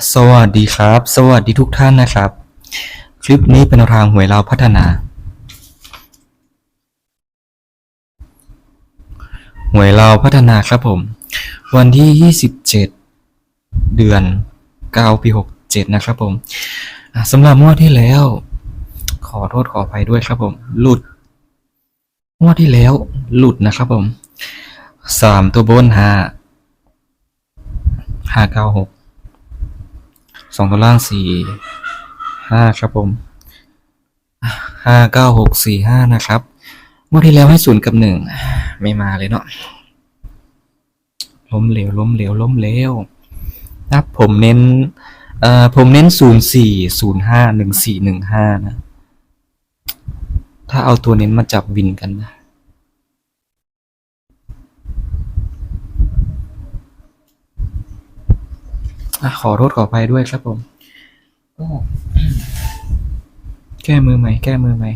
สวัสดีครับ สวัสดีทุกท่านนะครับ คลิปนี้เป็นทางหวยเราพัฒนา หวยเราพัฒนาครับผม วันที่ 27 เดือน 9 ปี 67 นะครับผมสำหรับงวดที่แล้ว ขอโทษขออภัยด้วยครับผม หลุดงวดที่แล้วหลุดนะครับผมสามตัวบนห้าห้าเก้าหก สองตัวล่างสี่ห้าครับผมห้าเก้าหกสี่ห้านะครับงวดที่แล้วให้ศูนย์กับหนึ่งไม่มาเลยเนาะล้มเหลวล้มเหลวล้มเหลวนะครับผมเน้นเอ่อผมเน้นศูนย์สี่ศูนย์ห้าหนึ่งสี่หนึ่งห้านะ ถ้าเอาตัวเน้นมาจับวินกันนะ อะขอโทษขออภัยด้วยครับผมแก้มือใหม่ แก้มือใหม่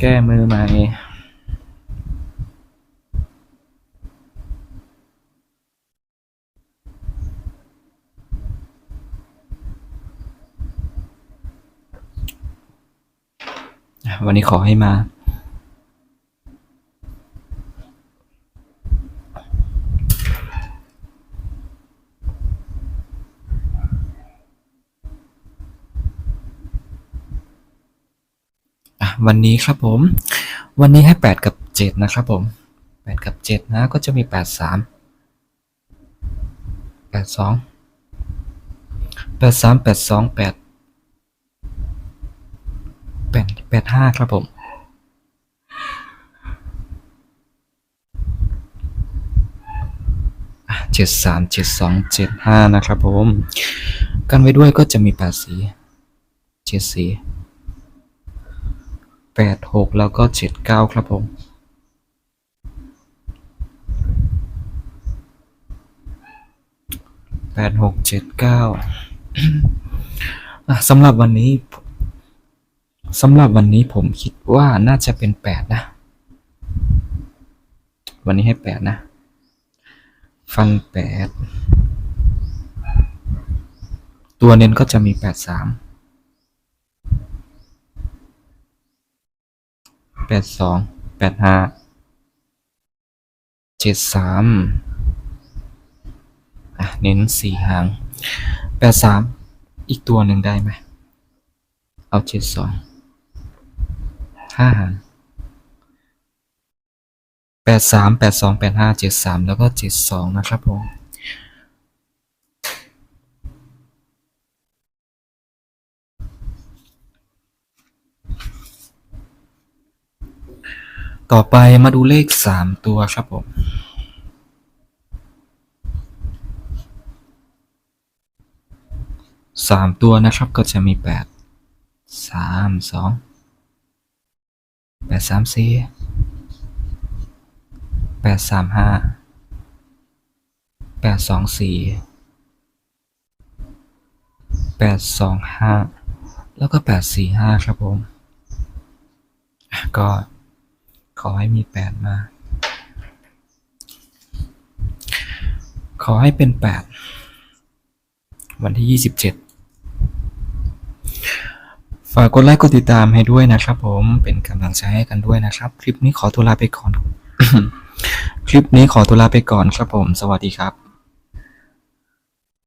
แก้มือใหม่วันนี้ขอให้มา วันนี้ครับผม วันนี้ให้แปดกับเจ็ดนะครับผมแปดกับเจ็ดนะ ก็จะมีแปดสามแปดสองแปดสามแปดสองแปดแปดห้าครับผม เจ็ดสามเจ็ดสองเจ็ดห้านะครับผม กันไว้ด้วยก็จะมีแปดสีเจ็ดสี แปดหกแล้วก็เจ็ดเก้าครับผมแปดหกเจ็ดเก้าสำหรับวันนี้สำหรับวันนี้ผมคิดว่าน่าจะเป็นแปดนะ วันนี้ให้แปดนะ ฟันแปดตัวเน้นก็จะมีแปดสาม แปดสองแปดห้าเจ็ดสามอะเน้นสี่หางแปดสามอีกตัวหนึ่งได้ไหมเอาเจ็ดสองห้าหางแปดสามแปดสองแปดห้าเจ็ดสามแล้วก็เจ็ดสองนะครับผม ต่อไปมาดูเลขสามตัวครับผม สามตัวนะครับก็จะมีแปดสามสองแปดสามสี่แปดสามห้าแปดสองสี่แปดสองห้าแล้วก็แปดสี่ห้าครับผม ก็ ขอให้มีแปดมา ขอให้เป็นแปดวันที่ยี่สิบเจ็ดฝากกดไลค์กดติดตามให้ด้วยนะครับผมเป็นกำลังใจให้กันด้วยนะครับ คลิปนี้ขอตัวลาไปก่อน คลิปนี้ขอตัวลาไปก่อนครับผม สวัสดีครับ